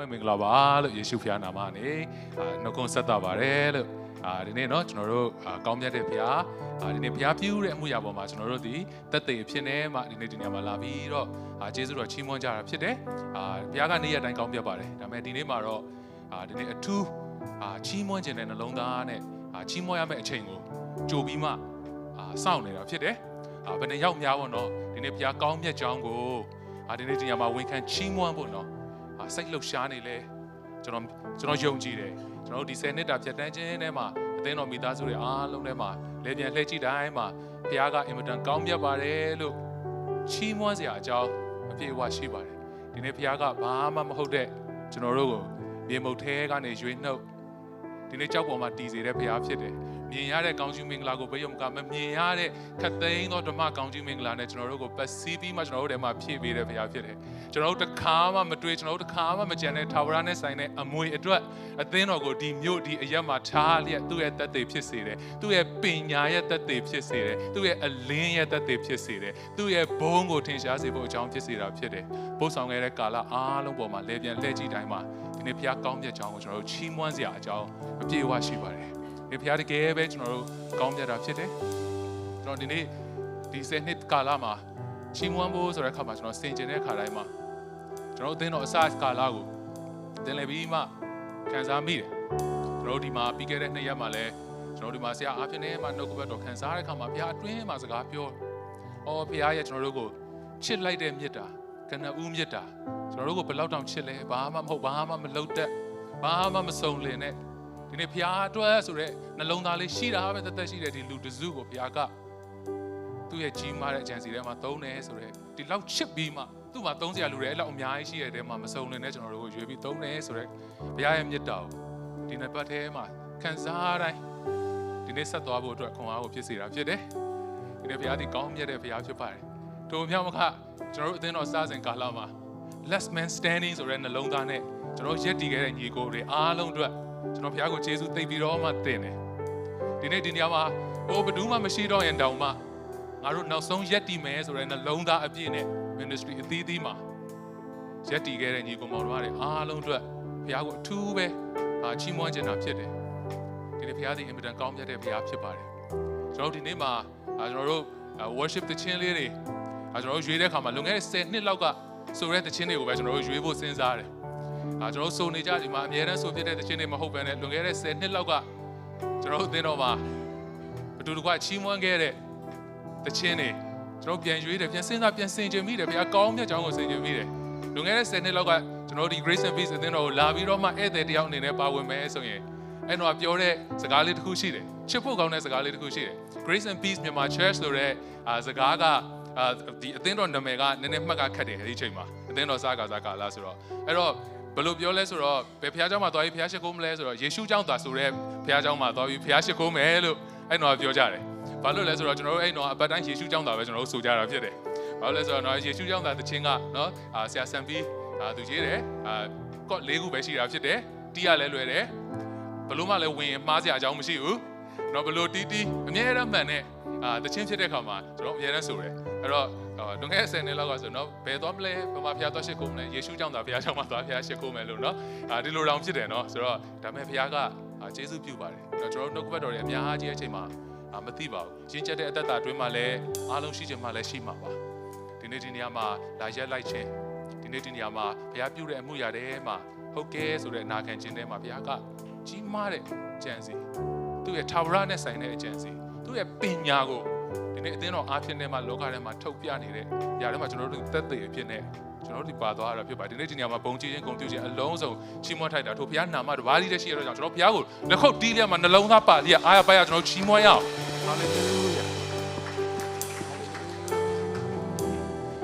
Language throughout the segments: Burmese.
ပွဲမင်္ဂလာပါလို့ယေရှုဖျားနာမနဲ့အာနှုတ်ခွန်းဆက်တာပါတယ်လို့အာဒီနေ့เนาะကျွန်တော်တို့အာကောင်းမြတ်တဲ့ဖျားအာဒီနေ့ဖျားပြူတဲ့အမှုရာပေါ်မှာကျွန်တော်တို့ဒီတက်သေးအဖြစ်နဲ့မှဒီနေ့ဒီနေရာမှာလာပြီးတော့အာကျေးဇူးတော်ချီးမွမ်းကြတာဖြစ်တယ်အာဖျားကနေ့ရက်တိုင်းကောင်းပြတ်ပါတယ်ဒါပေမဲ့ဒီနေ့မှာတော့အာဒီနေ့အထူးအာချီးမွမ်းခြင်းတဲ့နှလုံးသားနဲ့အာချီးမွမ်းရမယ့်အချိန်ကိုကြိုပြီးမှအာစောင့်နေတာဖြစ်တယ်အာဘယ်နှယောက်များပေါ့နော်ဒီနေ့ဖျားကောင်းမြတ်ကြောင်းကိုအာဒီနေ့ဒီနေရာမှာဝန်ခံချီးမွမ်းဖို့နော် အာ စိတ်လှုပ်ရှားနေလဲကျွန်တော်ကျွန်တော်ယုံကြည်တယ်ကျွန်တော်တို့ဒီ10နှစ်တာဖြတ်တန်းခြင်းထဲမှာအသင်းတော်မိသားစုတွေအားလုံးထဲမှာလေပြန်လှည့်ကြည့်တိုင်းမှာဘုရားကအင်မတန်ကောင်းမြတ်ပါတယ်လို့ချီးမွမ်းစရာအကြောင်းအပြည့်အဝရှိပါတယ်ဒီနေ့ဘုရားကဘာမှမဟုတ်တဲ့ကျွန်တော်တို့ကိုမြေမုတ်ထဲကနေရွေးနှုတ်ဒီနေ့ကြောက်ပေါ်မှာတည်စေတဲ့ဘုရားဖြစ်တယ် မြင်ရတဲ့ကောင်းချီးမင်္ဂလာကိုဘယ်ယုံကမမြင်ရတဲ့ခတ်သိမ်းသောဓမ္မကောင်းချီးမင်္ဂလာနဲ့ကျွန်တော်တို့ကိုပတ်စည်းပြီးမှကျွန်တော်တို့ထဲမှာဖြည့်ပေးတဲ့ဘုရားဖြစ်တယ်ကျွန်တော်တို့တစ်ခါမှမတွေ့ကျွန်တော်တို့တစ်ခါမှမကြံတဲ့ထာဝရနဲ့ဆိုင်တဲ့အမွေအတွက်အသင်းတော်ကိုဒီမြို့ဒီအရက်မှာထားလျက်သူ့ရဲ့တက်သေးဖြစ်စေတယ်သူ့ရဲ့ပညာရဲ့တက်သေးဖြစ်စေတယ်သူ့ရဲ့အလင်းရဲ့တက်သေးဖြစ်စေတယ်သူ့ရဲ့ဘုန်းကိုထင်ရှားစေဖို့အကြောင်းဖြစ်စေတာဖြစ်တယ်ပို့ဆောင်ခဲ့တဲ့ကာလအားလုံးပေါ်မှာလဲပြန်လှည့်ကြည့်တိုင်းမှာဒီနေ့ဘုရားကောင်းမြတ်ကြောင်းကိုကျွန်တော်တို့ချီးမွမ်းစရာအကြောင်းအပြည့်အဝရှိပါတယ် ဒီဘုရားတကယ်ပဲကျွန်တော်တို့ကောင်းမြတ်တာဖြစ်တယ်ကျွန်တော်ဒီနေ့ဒီ10နှစ်ကာလမှာချီးမွမ်းဖို့ဆိုတဲ့အခါမှာကျွန်တော်စင်ကျင်တဲ့အခါတိုင်းမှာကျွန်တော်တို့အသင်းတော်အစကာလကိုတင်လည်ပြီးမှခံစားမိတယ်ကျွန်တော်တို့ဒီမှာပြီးခဲ့တဲ့နှစ်ရက်မှာလဲကျွန်တော်တို့ဒီမှာဆရာအားဖြင့်နဲ့မှနှုတ်ကပတ်တော်ခံစားရတဲ့အခါမှာဘုရားအတွင်းမှာစကားပြောအော်ဘုရားရဲ့ကျွန်တော်တို့ကိုချစ်လိုက်တဲ့မြတ်တာကနဦးမြတ်တာကျွန်တော်တို့ကိုဘယ်လောက်တောင်ချစ်လဲဘာမှမဟုတ်ဘာမှမလုပ်တတ်ဘာမှမစုံလင်နဲ့ ဒီနေ့ဘုရားအတွက်ဆိုတဲ့နှလုံးသားလေးရှိတာပဲတသက်ရှိတဲ့ဒီလူတစုကိုဘုရားကသူ့ရဲ့ကြီးမားတဲ့အကြံစီထဲမှာသုံးတယ်ဆိုတော့ဒီလောက်ချစ်ပြီးမှသူ့မှာသုံးစရာလူတွေအဲ့လောက်အများကြီးရှိတဲ့တဲမှာမစုံလင်တဲ့ကျွန်တော်တို့ကိုရွေးပြီးသုံးတယ်ဆိုတော့ဘုရားရဲ့မြတ်တာကိုဒီနေ့ပတ်ထဲမှာခံစားတိုင်းဒီနေ့ဆက်သွားဖို့အတွက်ခွန်အားကိုဖြစ်စေတာဖြစ်တယ်ဒီနေ့ဘုရားဒီကောင်းမြတ်တဲ့ဘုရားဖြစ်ပါတယ်တို့မြောက်မခကျွန်တော်တို့အသင်းတော်စစဉ်ကာလမှာ last man standing ဆိုတဲ့နှလုံးသားနဲ့ကျွန်တော်ရက်တည်ခဲ့တဲ့ညီကိုတွေအားလုံးအတွက် ကျွန်တော်ဘုရားကိုကျေးဇူးသိပြီးတော့မှတင်တယ်ဒီနေ့ဒီနေရာမှာဟိုဘယ်သူမှမရှိတော့ရင်တောင်မှငါတို့နောက်ဆုံးရက်တည်မယ်ဆိုတဲ့နှလုံးသားအပြည့်နဲ့ ministry အသီးသီးမှာရက်တည်ခဲ့တဲ့ညီကောင်မောင်တို့တွေအားလုံးအတွက်ဘုရားကိုအထူးပဲအာချီးမွမ်းခြင်းတာဖြစ်တယ်ဒီနေ့ဘုရားသည်အင်မတန်ကောင်းမြတ်တဲ့ဘုရားဖြစ်ပါတယ်ကျွန်တော်တို့ဒီနေ့မှာအာကျွန်တော်တို့အာ worship သချင်းလေးတွေအာကျွန်တော်တို့ရွေးတဲ့အခါမှာလွန်ခဲ့တဲ့10နှစ်လောက်ကဆိုတဲ့သချင်းတွေကိုပဲကျွန်တော်တို့ရွေးဖို့စဉ်းစားတယ် အာကျွန်တော်တို့ဆိုနေကြဒီမှာအများတန်းဆိုဖြစ်တဲ့သချင်းတွေမဟုတ်ဘဲနဲ့လွန်ခဲ့တဲ့10နှစ်လောက်ကကျွန်တော်တို့အသင်းတော်မှာအတူတကွချီးမွမ်းခဲ့တဲ့သချင်းတွေကျွန်တော်ပြန်ရွေးတယ်ပြန်စဉ်းစားပြန်ဆင်ခြင်မိတယ်ဘုရားကောင်းမြတ်ကြောင်းကိုဆင်ခြင်မိတယ်လွန်ခဲ့တဲ့10နှစ်လောက်ကကျွန်တော်ဒီ Grace and Peace အသင်းတော်ကိုလာပြီးတော့မှဧည့်သည်တယောက်အနေနဲ့ပါဝင်မယ်ဆိုရင်အဲ့တော့ပြောတဲ့စကားလေးတစ်ခုရှိတယ်ချစ်ဖို့ကောင်းတဲ့စကားလေးတစ်ခုရှိတယ် Grace and Peace မြန်မာ Church ဆိုတဲ့အာစကားကအာဒီအသင်းတော်နာမည်ကနည်းနည်းမှတ်ကခတ်တယ်ဒီချိန်မှာအသင်းတော်စကားစားကာလာဆိုတော့အဲ့တော့ ဘယ်လိုပြောလဲဆိုတော့ဘယ်ဖះเจ้าမှာသွားပြီးဖះရှိခိုးမလဲဆိုတော့ယေရှုเจ้าသွားဆိုတဲ့ဖះเจ้าမှာသွားပြီးဖះရှိခိုးမယ်လို့အဲ့တော့ပြောကြတယ် ဘာလို့လဲဆိုတော့ကျွန်တော်တို့အဲ့တော့အပတ်တိုင်းယေရှုကြောင့်တာပဲကျွန်တော်တို့ဆိုကြတာဖြစ်တယ်။ဘာလို့လဲဆိုတော့နော်ယေရှုကြောင့်တာတခြင်းကနော်အာဆရာဆန်ပြီးအာသူကြီးတယ်အာကော့၄ခုပဲရှိတာဖြစ်တယ်။တီးရလဲလွယ်တယ်။ဘလို့မှလည်းဝင်ရင်မှားစရာအကြောင်းမရှိဘူး။နော်ဘလို့တီးတီးအမြဲတမ်းမှန်တဲ့အာတခြင်းဖြစ်တဲ့ခါမှာကျွန်တော်အမြဲတမ်းဆိုတယ်။ အဲ့တော့လွန်ခဲ့တဲ့10နှစ်လောက်ကဆိုတော့ဘယ်သွားမလဲဘယ်မှာဖျားသွားရှိခိုးမလဲယေရှုကြောင့်တာဖျားကြောင့်မှာသွားဖျားရှိခိုးမယ်လို့နော်အာဒီလိုတောင်ဖြစ်တယ်နော်ဆိုတော့ဒါမဲ့ဖျားကကျေးဇူးပြုပါတယ်။ကျွန်တော်တို့နှုတ်ကပတ်တော်တွေအများကြီးအချိန်မှာအာမသိပါဘူးရင်းချက်တဲ့အသက်တာအတွင်းမှာလည်းအားလုံးရှိချင်မှလည်းရှိမှာပါဒီနေ့ဒီနေရာမှာလာရက်လိုက်ခြင်းဒီနေ့ဒီနေရာမှာဘုရားပြုတဲ့အမှုရာတွေမှာဟုတ်ကဲဆိုတဲ့အနာခံခြင်းတွေမှာဘုရားကကြီးမားတဲ့ကြံစီသူ့ရဲ့ထာဝရနဲ့ဆိုင်တဲ့အကြံစီသူ့ရဲ့ပညာကိုဒီ နေ့အသင်းတော်အားဖြင့်ထဲမှာလောကထဲမှာထုတ်ပြနေတဲ့ຢာထဲမှာကျွန်တော်တို့သက်သေအဖြစ်နဲ့ကျွန်တော်တို့ဒီပါသွားရတာဖြစ်ပါတယ်ဒီနေ့ဒီနေရာမှာဘုံကြည်ခြင်းဂုံပြုခြင်းအလုံးစုံချီးမွမ်းထိုက်တာထို့ဘုရားနာမတော်ဘာကြီးတည်းရှိရတော့ကြောင့်ကျွန်တော်ဘုရားကိုလက်ခုပ်တီးလျက်မှာနှလုံးသားပါလျက်အားရပါရကျွန်တော်ချီးမွမ်းရအောင် Hallelujah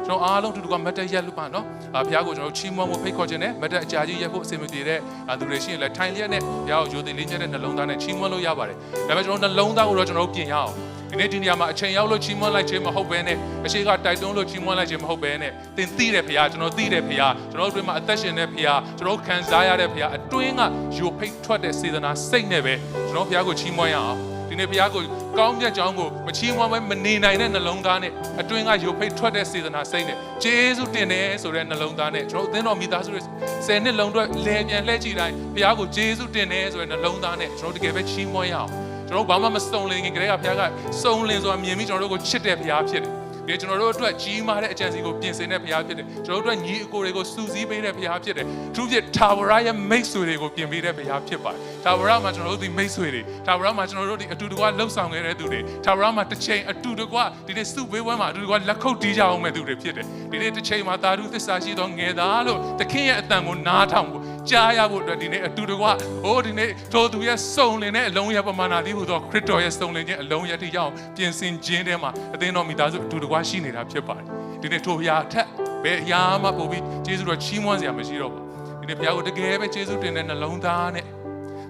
ကျွန်တော်အားလုံးတူတူကမတ်တက်ရက်လို့ပါနော်။အာဘုရားကိုကျွန်တော်ချီးမွမ်းဖို့ဖိတ်ခေါ်ခြင်းနဲ့မတ်တက်အကြာကြီးရက်ဖို့အစီအမပြေတဲ့အာသူတွေရှိရင်လည်းထိုင်လျက်နဲ့ဘုရားကိုယိုသိလေးချက်တဲ့နှလုံးသားနဲ့ချီးမွမ်းလို့ရပါတယ်။ဒါပေမဲ့ကျွန်တော်နှလုံးသားကိုတော့ကျွန်တော်ပြင်ရအောင်။ ဒီနေ့ဒီနေရာမှာအချိန်ရောက်လို့ချီးမွမ်းလိုက်ခြင်းမဟုတ်ဘဲနဲ့အရှိကတိုက်တွန်းလို့ချီးမွမ်းလိုက်ခြင်းမဟုတ်ဘဲနဲ့သင်သိတဲ့ဘုရားကျွန်တော်သိတဲ့ဘုရားကျွန်တော်တို့အတွင်းမှာအသက်ရှင်တဲ့ဘုရားကျွန်တော်ခံစားရတဲ့ဘုရားအတွင်းကယိုဖိတ်ထွက်တဲ့စေတနာစိတ်နဲ့ပဲကျွန်တော်ဘုရားကိုချီးမွမ်းရအောင်။ဒီနေ့ဘုရားကိုကောင်းမြတ်ကြောင်းကိုမချီးမွမ်းပဲမနေနိုင်တဲ့နှလုံးသားနဲ့အတွင်းကယုတ်ဖိတ်ထွက်တဲ့စေတနာစိတ်နဲ့ဂျေဇုတင်တယ်ဆိုတဲ့နှလုံးသားနဲ့ကျွန်တော်အသင်းတော်မိသားစုတွေဆယ်နှစ်လုံးအတွက်လဲပြန်လှည့်ကြည့်တိုင်းဘုရားကိုဂျေဇုတင်တယ်ဆိုတဲ့နှလုံးသားနဲ့ကျွန်တော်တကယ်ပဲချီးမွမ်းရအောင် ကျွန်တော်ဘာမှမစုံလင်ခင်ကလေးကဘုရားကစုံလင်ဆိုတာမြင်ပြီးကျွန်တော်တို့ကိုချစ်တဲ့ဘုရားဖြစ်တယ်ဒီကျွန်တော်တို့အတွက်ကြီးမားတဲ့အကြံစီကိုပြင်ဆင်တဲ့ဘုရားဖြစ်တယ်ကျွန်တော်တို့အတွက်ညီအကိုတွေကိုစူးစီးပေးတဲ့ဘုရားဖြစ်တယ်သူဖြစ်ထာဝရရဲ့မိတ်ဆွေတွေကိုပြင်ပေးတဲ့ဘုရားဖြစ်ပါတယ်ထာဝရမှာကျွန်တော်တို့ဒီမိတ်ဆွေတွေထာဝရမှာကျွန်တော်တို့ဒီအတူတကွလှုပ်ဆောင်ခဲ့တဲ့သူတွေထာဝရမှာတစ်ချိန်အတူတကွဒီနေ့စုပေးဝဲမှာအတူတကွလက်ခုပ်တီးကြအောင်မဲ့သူတွေဖြစ်တယ်ဒီနေ့တစ်ချိန်မှာသာဓုသစ္စာရှိသောငယ်သားလို့သခင်ရဲ့အတန်ကိုနားထောင်ဖို့ ကြားရဖို့အတွက်ဒီနေ့အတူတကွဟိုဒီနေ့ထိုသူရဲ့စုံလင်တဲ့အလုံးရပမာဏလေးဟူသောခရစ်တော်ရဲ့စုံလင်ခြင်းအလုံးရတိရအောင်ပြင်ဆင်ခြင်းထဲမှာအသင်းတော်မိသားစုအတူတကွရှိနေတာဖြစ်ပါတယ်ဒီနေ့ထိုဘုရားအထက်ဘယ်အရာမှပို့ပြီးကျေးဇူးတော်ချီးမွမ်းစရာမရှိတော့ဘူးဒီနေ့ဘုရားကိုတကယ်ပဲကျေးဇူးတင်တဲ့နှလုံးသားနဲ့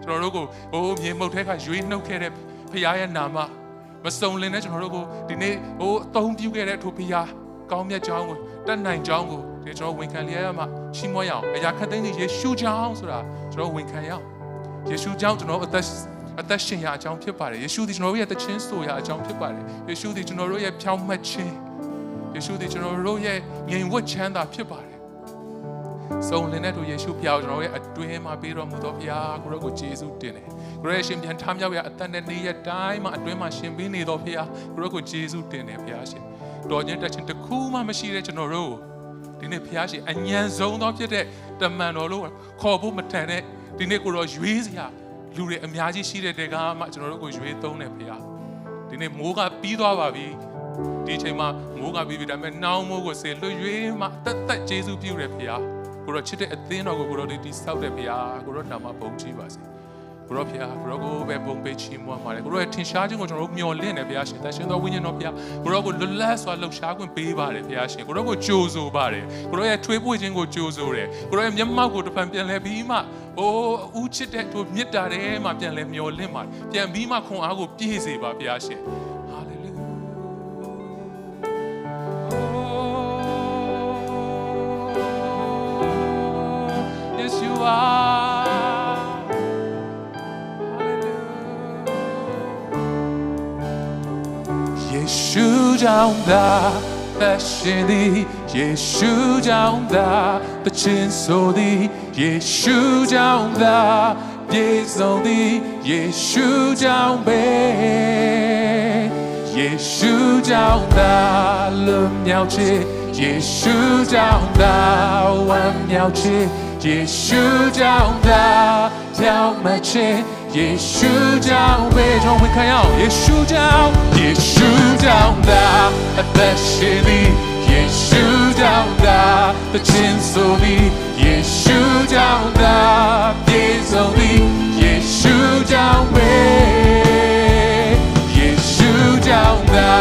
ကျွန်တော်တို့ကိုဟိုမြေမှုတ်ထဲကရွေးနှုတ်ခဲ့တဲ့ဘုရားရဲ့နာမမစုံလင်တဲ့ကျွန်တော်တို့ကိုဒီနေ့ဟိုအသုံးပြုခဲ့တဲ့ထိုဘုရားကောင်းမြတ်ကြောင်းကိုတတ်နိုင်ကြောင်းကို ဒီကျွန်တော်ဝန်ခံလျက်ရမှာချီးမွမ်းရအောင်အရာခတ်သိမ်းတဲ့ယေရှုကြောင်းဆိုတာကျွန်တော်ဝန်ခံရအောင်ယေရှုကြောင်းကျွန်တော်အသက်အသက်ရှင်ရအကြောင်းဖြစ်ပါတယ်ယေရှုသည်ကျွန်တော်တို့ရဲ့တခြင်းဆိုရအကြောင်းဖြစ်ပါတယ်ယေရှုသည်ကျွန်တော်တို့ရဲ့ဖြောင်းမှတ်ခြင်းယေရှုသည်ကျွန်တော်တို့ရဲ့ငြိမ်ဝတ်ချမ်းသာဖြစ်ပါတယ်စုံလင်တဲ့သူယေရှုဖျားကိုကျွန်တော်ရဲ့အတွင်းမှာပေးတော်မူသောဖျားကိုရောကိုယေရှုတင်တယ်ကိုရောရှင်ပြန်ထမြောက်ရအသက်နဲ့နေ့ရက်တိုင်းမှာအတွင်းမှာရှင်ပေးနေတော်ဖျားကိုရောကိုယေရှုတင်တယ်ဖျားရှင်တော်ခြင်းတက်ခြင်းတစ်ခုမှမရှိတဲ့ကျွန်တော်တို့ ဒီနေ့ဖျားရှင်အညံဆုံးသောဖြစ်တဲ့တမန်တော်လို့ခေါ်ဖို့မတန်တဲ့ဒီနေ့ကိုရောရွေးစရာလူတွေအများကြီးရှိတဲ့တေကမှကျွန်တော်တို့ကိုရွေးသုံးတယ်ဖျားဒီနေ့မိုးကပြီးသွားပါပြီဒီအချိန်မှာမိုးကပြီးပြီဒါပေမဲ့နှောင်းမိုးကိုဆေလွှတ်ရွေးမှတက်တက်ယေရှုပြုတယ်ဖျားကိုရောချစ်တဲ့အသင်းတော်ကိုကိုရောဒီဆောက်တဲ့ဖျားကိုရောနာမပုံကြည့်ပါစေ ကိုရောဖျားကိုရောကိုပဲပုံပေးချီးမွမ်းပါတယ်ကိုရောရဲ့ထင်ရှားခြင်းကိုကျွန်တော်တို့မျှော်လင့်တယ်ဖျားရှင်တရှင်တော်ဝိညာဉ်တော်ဖျားကိုရောကိုလွတ်လပ်စွာလှုပ်ရှားခွင့်ပေးပါတယ်ဖျားရှင်ကိုရောကိုကြိုးဆိုပါတယ်ကိုရောရဲ့ထွေးပွေခြင်းကိုကြိုးဆိုတယ်ကိုရောရဲ့မျက်မှောက်ကိုတစ်ဖန်ပြန်လဲပြီးမှအိုးဦးချစ်တဲ့သူမြစ်တာထဲမှာပြန်လဲမျှော်လင့်ပါတယ်ပြန်ပြီးမှခွန်အားကိုပြည့်စေပါဖျားရှင် ရှုကြောင့်သာသက်ရှင်သည်ယေရှုကြောင့် သာတခြင်းဆိုသည်ယေရှုကြောင့်သာပြည့်စုံသည်ယေရှုကြောင့်ပဲယေရှုကြောင့်သာ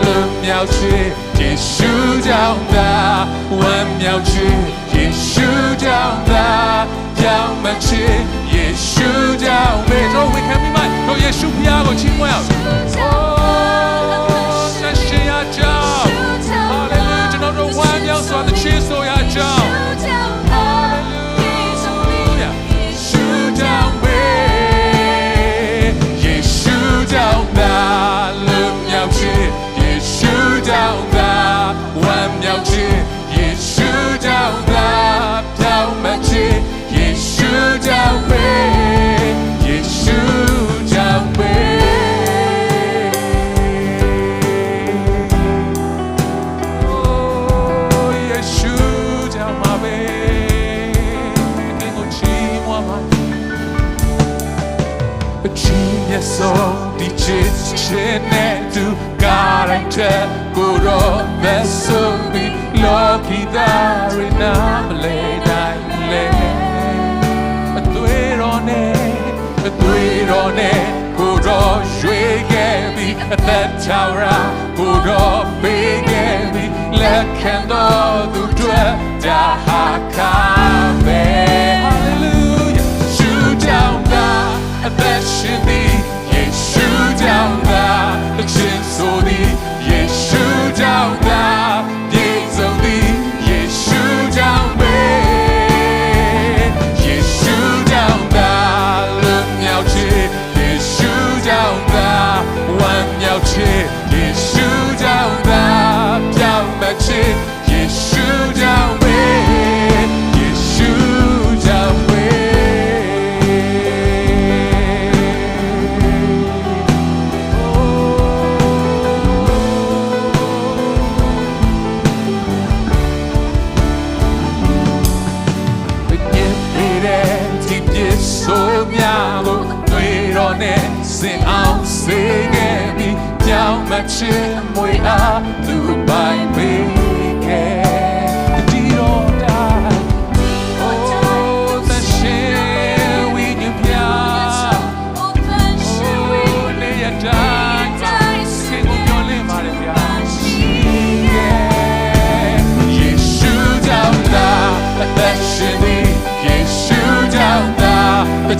လွတ်မြောက်ခြင်းယေရှုကြောင့်သာဝမ်းမြောက်ခြင်းယေရှုကြောင့်သာကြောက်မခြင်းယေရှုကြောင့်ပဲ ကျွန်တော်ဝန်ခံရအောင်ယေရှုကြောင့်ယေရှုကြောင့်သာအသက်ရှင်သည်ယေရှုကြောင့်သာတခြင်းဆိုသည်ယေရှုကြောင့်သာပြည့်စုံသည်ယေရှုကြောင့်ပဲယေရှုကြောင့်သာလွ guru vesumi loki dari na le dai le အသွေးတော်နဲ့အသွေးတော်နဲ့ကိုတော်ရွှေခဲ့ပြီးအသက်ချောင်ရာကိုတော်ပေးခဲ့ပြီးလက်ခံတော်သူတွေဒါဟာကာပဲ Hallelujah ရှုကြောင့်သာအသက်ရှင်သည်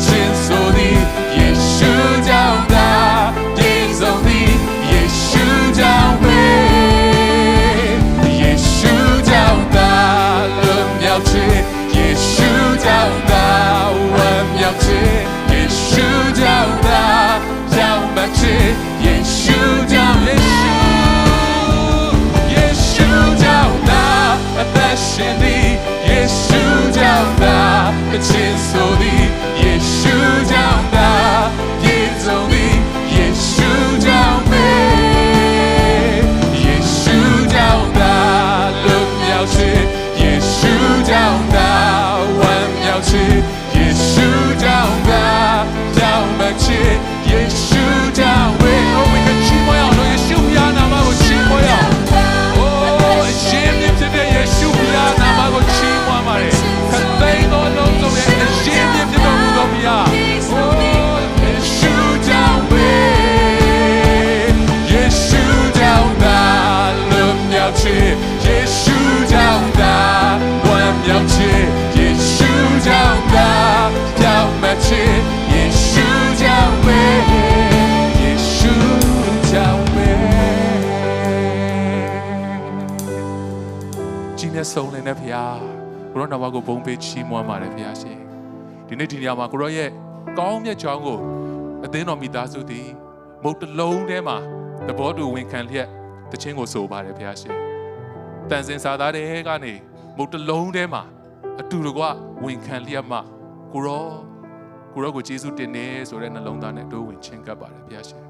ချင်းဆိုသည်ယေရှုကြောင့်သာပြည့်စုံသည်ယေရှုကြောင့်ပဲယေရှုကြောင့်သာလွတ်မြောက်ခြင်းယေရှုကြောင့်သာဝမ်းမြောက်ခြင်းယေရှုကြောင့်သာကြောင့်မခြင်းယေရှုကြောင့်ယေရှုယေရှုကြောင့်သာအသက်ရှင်သည်ယေရှုကြောင့်သာအချင်း နဲ့စုံလင်တဲ့ဖခင်ကိုရောနာမကိုဘုံပေးချီးမွမ်းပါတယ်ဖခင်ရှင်ဒီနေ့ဒီနေရာမှာကိုရောရဲ့ကောင်းမြတ်ကြောင်းကိုအသင်းတော်မိသားစုသည်မုတ်တလုံးထဲမှာသဘောတူဝန်ခံလျက်တခြင်းကိုဆိုပါတယ်ဖခင်ရှင်တန်စင်စာသားတွေကနေမုတ်တလုံးထဲမှာအတူတကွဝန်ခံလျက်မှကိုရောကိုရောကိုယေရှုတင်နေဆိုတဲ့နှလုံးသားနဲ့တို့ဝင်ချင်းကပ်ပါတယ်ဖခင်ရှင်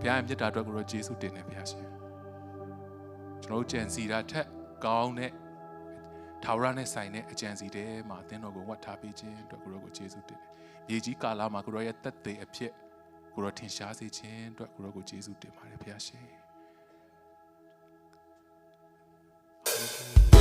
ဘုရားရဲ့မြတ်တာအတွက်ကိုရောယေရှုတင်နေဖခင်ရှင် ကျွန်တော်တို့ကြံစီတာထက်ကောင်းတဲ့ထာဝရနဲ့ဆိုင်တဲ့အကြံစီတွေမှာအသင်းတော်ကိုဝတ်ထားပေးခြင်းအတွက်ကိုရောကိုကျေးဇူးတင်တယ်။မြေကြီးကာလမှာကိုရောရဲ့တက်သေးအဖြစ်ကိုရောထင်ရှားစေခြင်းအတွက်ကိုရောကိုကျေးဇူးတင်ပါတယ်ဖခင်ရှင်။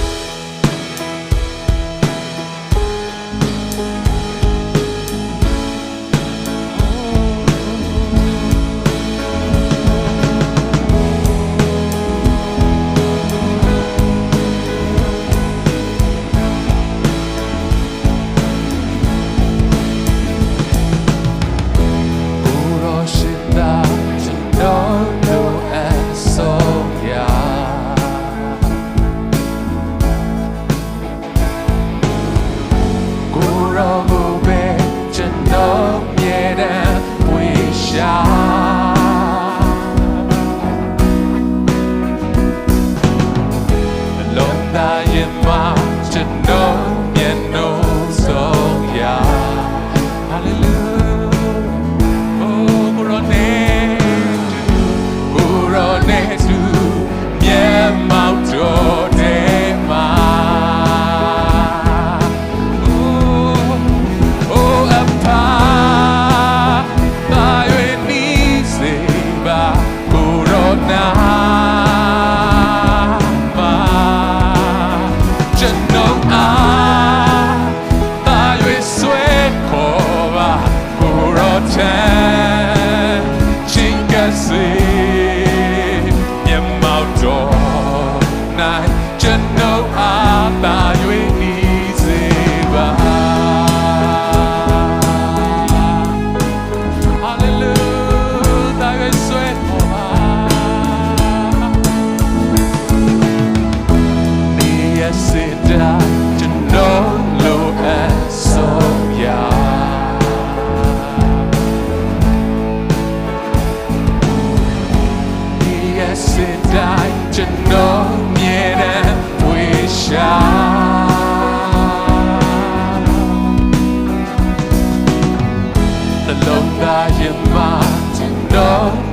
大眼巴，真的。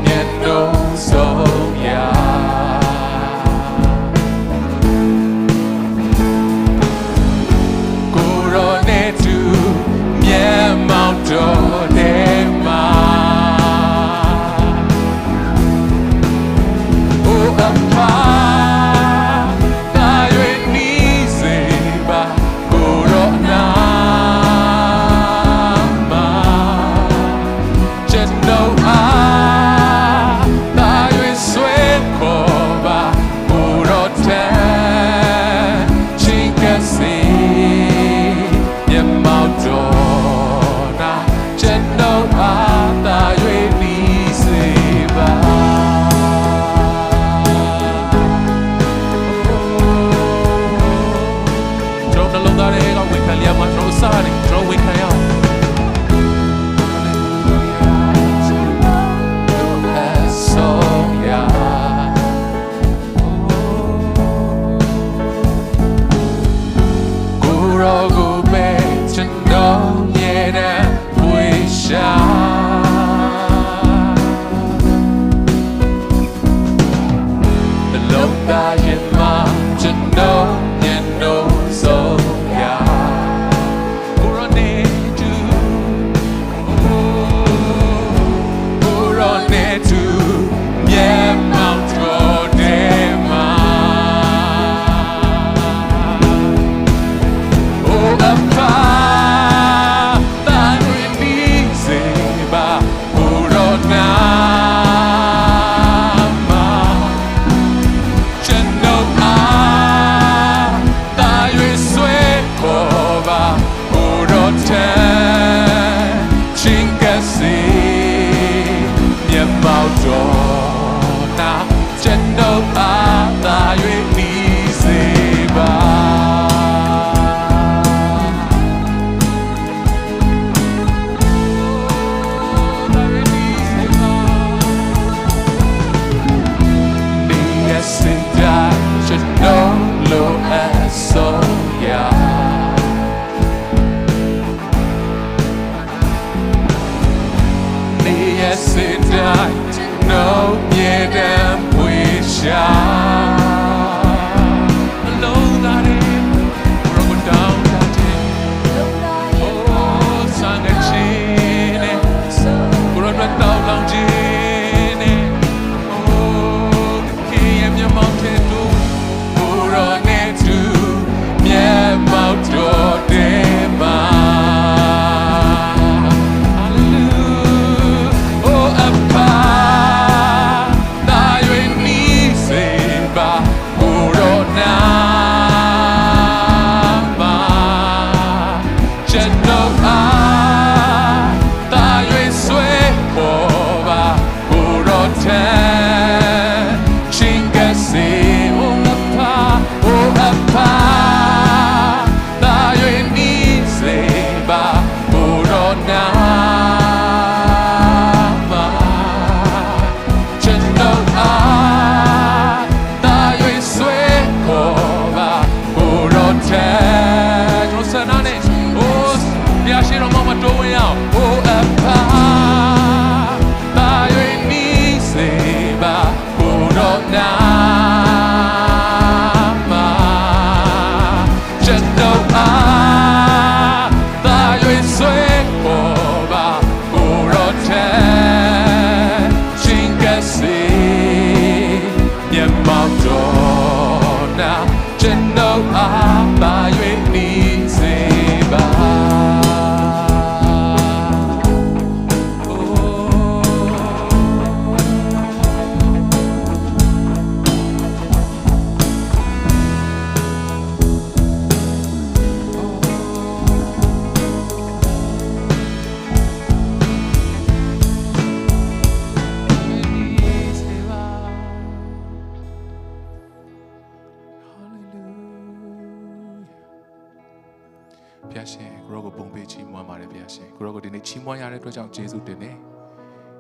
ချီးမွမ်းရတဲ့အတွက်ကြောင့်ကျေးဇူးတင်တယ်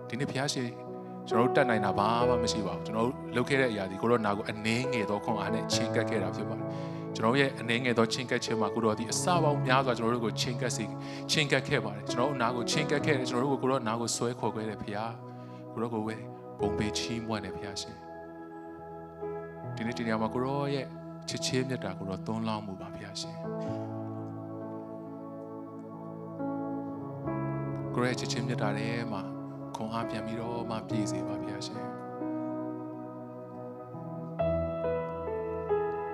ဒီနေ့ဘုရားရှင်ကျွန်တော်တို့တတ်နိုင်တာဘာမှမရှိပါဘူးကျွန်တော်တို့လုပ်ခဲ့တဲ့အရာဒီကိုရောနာကိုအနှင်းငယ်သောခွန်အားနဲ့ချင်းကပ်ခဲ့တာဖြစ်ပါတယ်ကျွန်တော်ရဲ့အနှင်းငယ်သောချင်းကပ်ခြင်းမှာကိုရောဒီအစပေါင်းများစွာကျွန်တော်တို့ကိုချင်းကပ်စီချင်းကပ်ခဲ့ပါတယ်ကျွန်တော်တို့နာကိုချင်းကပ်ခဲ့တယ်ကျွန်တော်တို့ကိုကိုရောနာကိုဆွဲခေါ်ခဲ့တယ်ဘုရားကိုရောကိုဝဲပုံပေးချီးမွမ်းတယ်ဘုရားရှင်ဒီနေ့ဒီနေရာမှာကိုရောရဲ့ချစ်ချင်းမြတ်တာကိုရောသွန်းလောင်းမှုပါဘုရားရှင် ကိုရဲ့ချစ်ချင်းမြတ်တာထဲမှာခွန်အားပြန်ပြီးတော့မှပြည့်စေပါဘုရားရှင်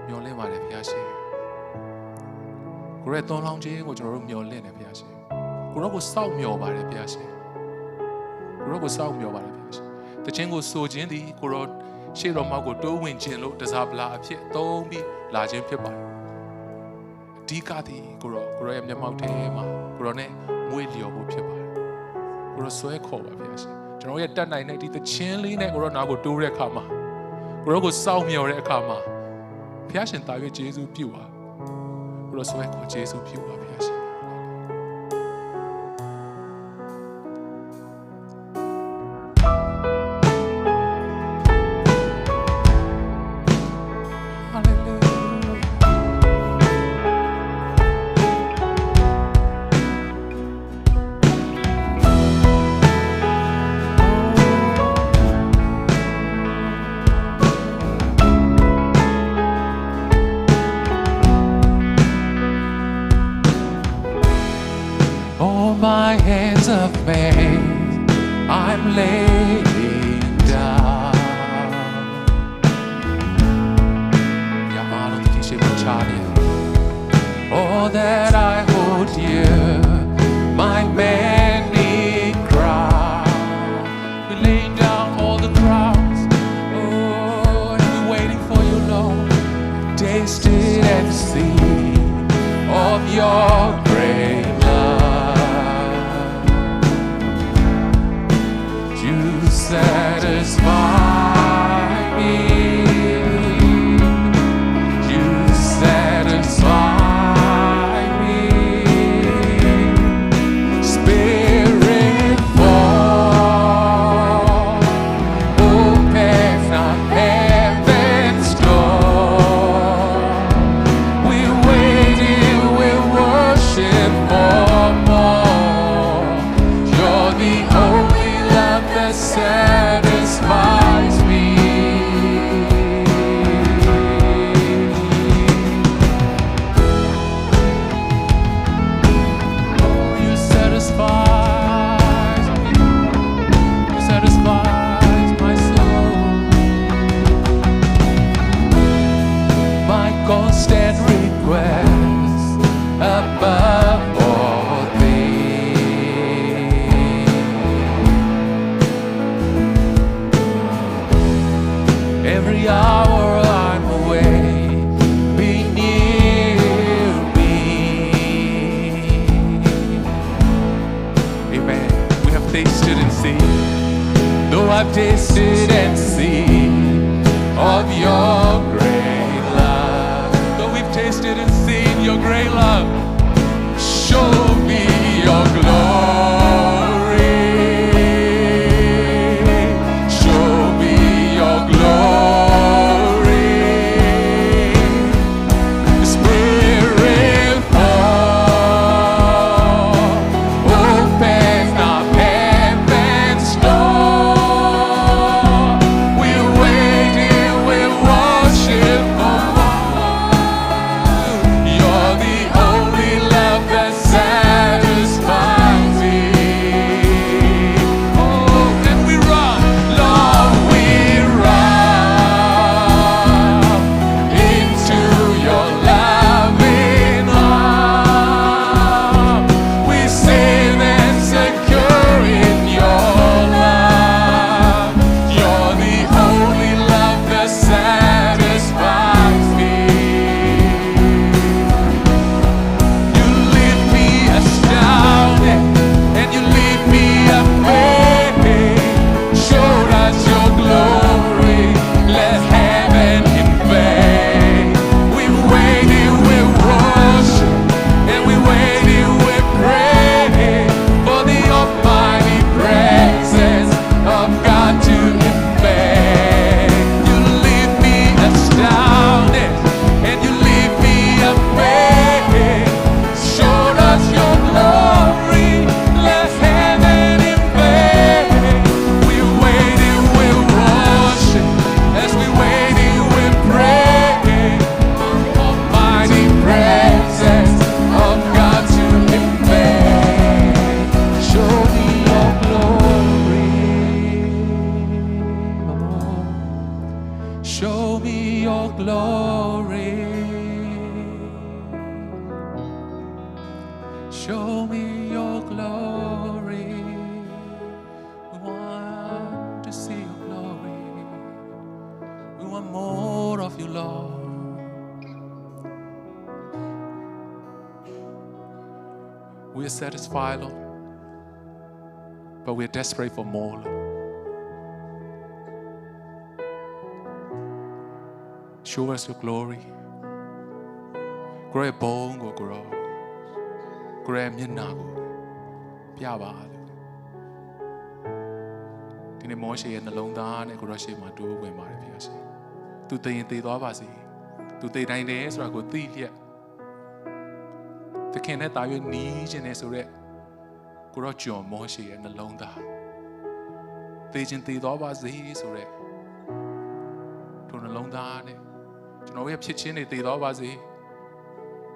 မျော်လင့်ပါတယ်ဘုရားရှင်ကိုရဲ့သွန်လောင်းခြင်းကိုကျွန်တော်တို့မျော်လင့်တယ်ဘုရားရှင်ကိုရောကိုစောင့်မျှော်ပါတယ်ဘုရားရှင်ကိုရောကိုစောင့်မျှော်ပါတယ်ဘုရားရှင်တခြင်းကိုဆိုခြင်းသည်ကိုရောရှေ့တော်မောက်ကိုတိုးဝင်ခြင်းလို့တစားပလာအဖြစ်သုံးပြီးလာခြင်းဖြစ်ပါတယ်အဓိကသည်ကိုရောကိုရောရဲ့မျက်မှောက်ထဲမှာကိုရောနဲ့မွေးလျော်ဖို့ဖြစ်ပါတယ် ကိုရောဆွဲခေါ်ပါဗျာရှင်ကျွန်တော်ရဲ့တက်နိုင်တဲ့ဒီသချင်းလေးနဲ့ကိုရောနာကိုတိုးတဲ့အခါမှာကိုရောကိုစောင့်မျှော်တဲ့အခါမှာဘုရားရှင်တာ၍ယေရှုပြုပါကိုကိုရောဆွဲခေါ်ယေရှုပြုပါဖျားရှင် We are satisfied, Lord. But we are desperate for more, Lord. Show us your glory. ကိုရောရဲ့ဘုံကိုကိုရောကိုရောရဲ့မျက်နှာကိုပြပါလို့ဒီနေ့မောရှေရဲ့နှလုံးသားနဲ့ကိုရောရှေ့မှာတိုးဝင်ပါတယ်ဖခင်ရှင်သူတည်ရင်တည်သွားပါစေသူတည်တိုင်းတယ်ဆိုတာကိုသိလျက် သခင်နဲ့တာ၍နီးခြင်းနဲ့ဆိုရက်ကိုရောဂျွန်မောရှေရဲ့နှလုံးသားတည်ခြင်းတည်သွားပါစေဆိုရက်ထိုနှလုံးသားနဲ့ကျွန်တော်ရဲ့ဖြစ်ချင်းတွေတည်သွားပါစေ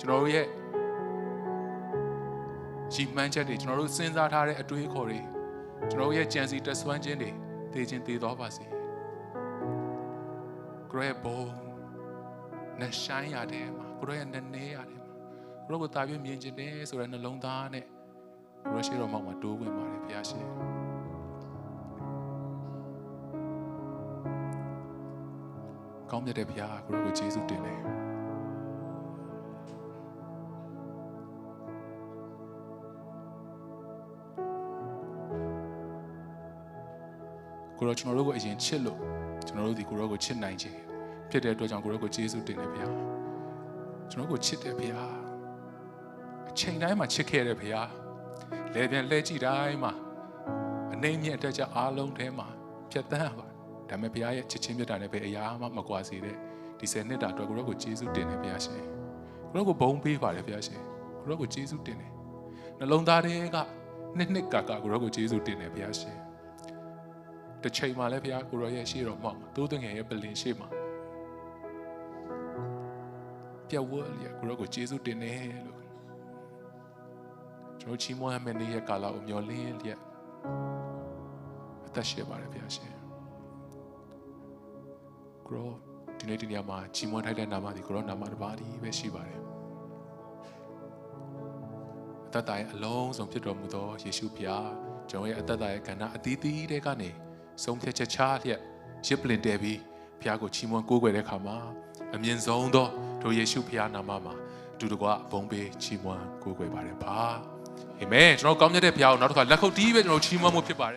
ကျွန်တော်ရဲ့ရှိမှန်းချက်တွေကျွန်တော်တို့စဉ်းစားထားတဲ့အတွေးအခေါ်တွေကျွန်တော်ရဲ့ကြံစီတက်ဆွမ်းခြင်းတွေတည်ခြင်းတည်သွားပါစေကိုရဲ့ဘုံနဲ့ဆိုင်ရတယ်မှာကိုရဲ့နည်းနည်းရတ ယ်မှာကိုကိုတာပြမြင်ခြင်းတယ်ဆိုတဲ့နှလုံးသားနဲ့ကိုရှိတော်မောက်မှာတိုးဝင်ပါတယ်ဘုရားရှင်ကောင်းမြတ်တဲ့ဘုရားကိုကိုယေရှုတင်တယ်ကိုရောကျွန်တော်တို့ကိုအရင်ချစ်လို့ကျွန်တော်တို့ဒီကိုရောကိုချစ်နိုင်ခြင်းဖြစ်တဲ့အတွက်ကြောင့်ကိုရောကိုယေရှုတင်တယ်ဘုရားကျွန်တော်ကိုချစ်တယ်ဘုရား အချိန်တိုင်းမှာချစ်ခဲ့တယ်ဘုရားလဲပြန်လဲကြည့်တိုင်းမှာအနေမြင့်အတက်ကြအားလုံးထဲမှာဖြတ်တန်းပါဒါပေမဲ့ဘုရားရဲ့ချစ်ချင်းမြတ်တာနဲ့ပဲအရာမှမကွာစေတဲ့ဒီဆယ်နှစ်တာအတွက်ကိုရောကိုယေရှုတင်တယ်ဘုရားရှင်ကိုရောကိုဘုံပေးပါတယ်ဘုရားရှင်ကိုရောကိုယေရှုတင်တယ်နှလုံးသားတွေကနှစ်နှစ်ကာကာကိုရောကိုယေရှုတင်တယ်ဘုရားရှင်တစ်ချိန်မှလည်းဘုရားကိုရောရဲ့ရှေ့တော်မှာတိုးတငယ်ရဲ့ပလင်ရှေ့မှာပြတ်ဝဲလျက်ကိုရောကိုကျေးဇူးတင်တယ်လို့ ကျွန်တော်ချီးမွမ်းရမယ့်နေ့ရဲ့ကာလကိုမျှော်လင့်လျက်အသက်ရှင်ပါတယ်ဘုရားရှင်ကိုရောဒီနေ့ဒီညမှာချီးမွမ်းထိုက်တဲ့နာမဒီကိုရောနာမတစ်ပါးဒီပဲရှိပါတယ်အသက်တာရဲ့အလုံးစုံဖြစ်တော်မူသောယေရှုဖျားကျွန်တော်ရဲ့အသက်တာရဲ့ကဏ္ဍအသီးသီးတွေကနေဆုံးဖြတ်ချက်ချလျက်ရစ်ပလင်တဲပြီးဘုရားကိုချီးမွမ်းကိုးကွယ်တဲ့အခါမှာအမြင့်ဆုံးသောထိုယေရှုဘုရားနာမမှာအတူတကွဘုံပေးချီးမွမ်းကိုးကွယ်ပါတယ်ပါ အာမင်ကျွန်တော်ကောင်းမြတ်တဲ့ဘုရားကိုနောက်တစ်ခါလက်ခုပ်တီးပဲကျွန်တော်ချီးမွမ်းမှုဖြစ်ပါတယ်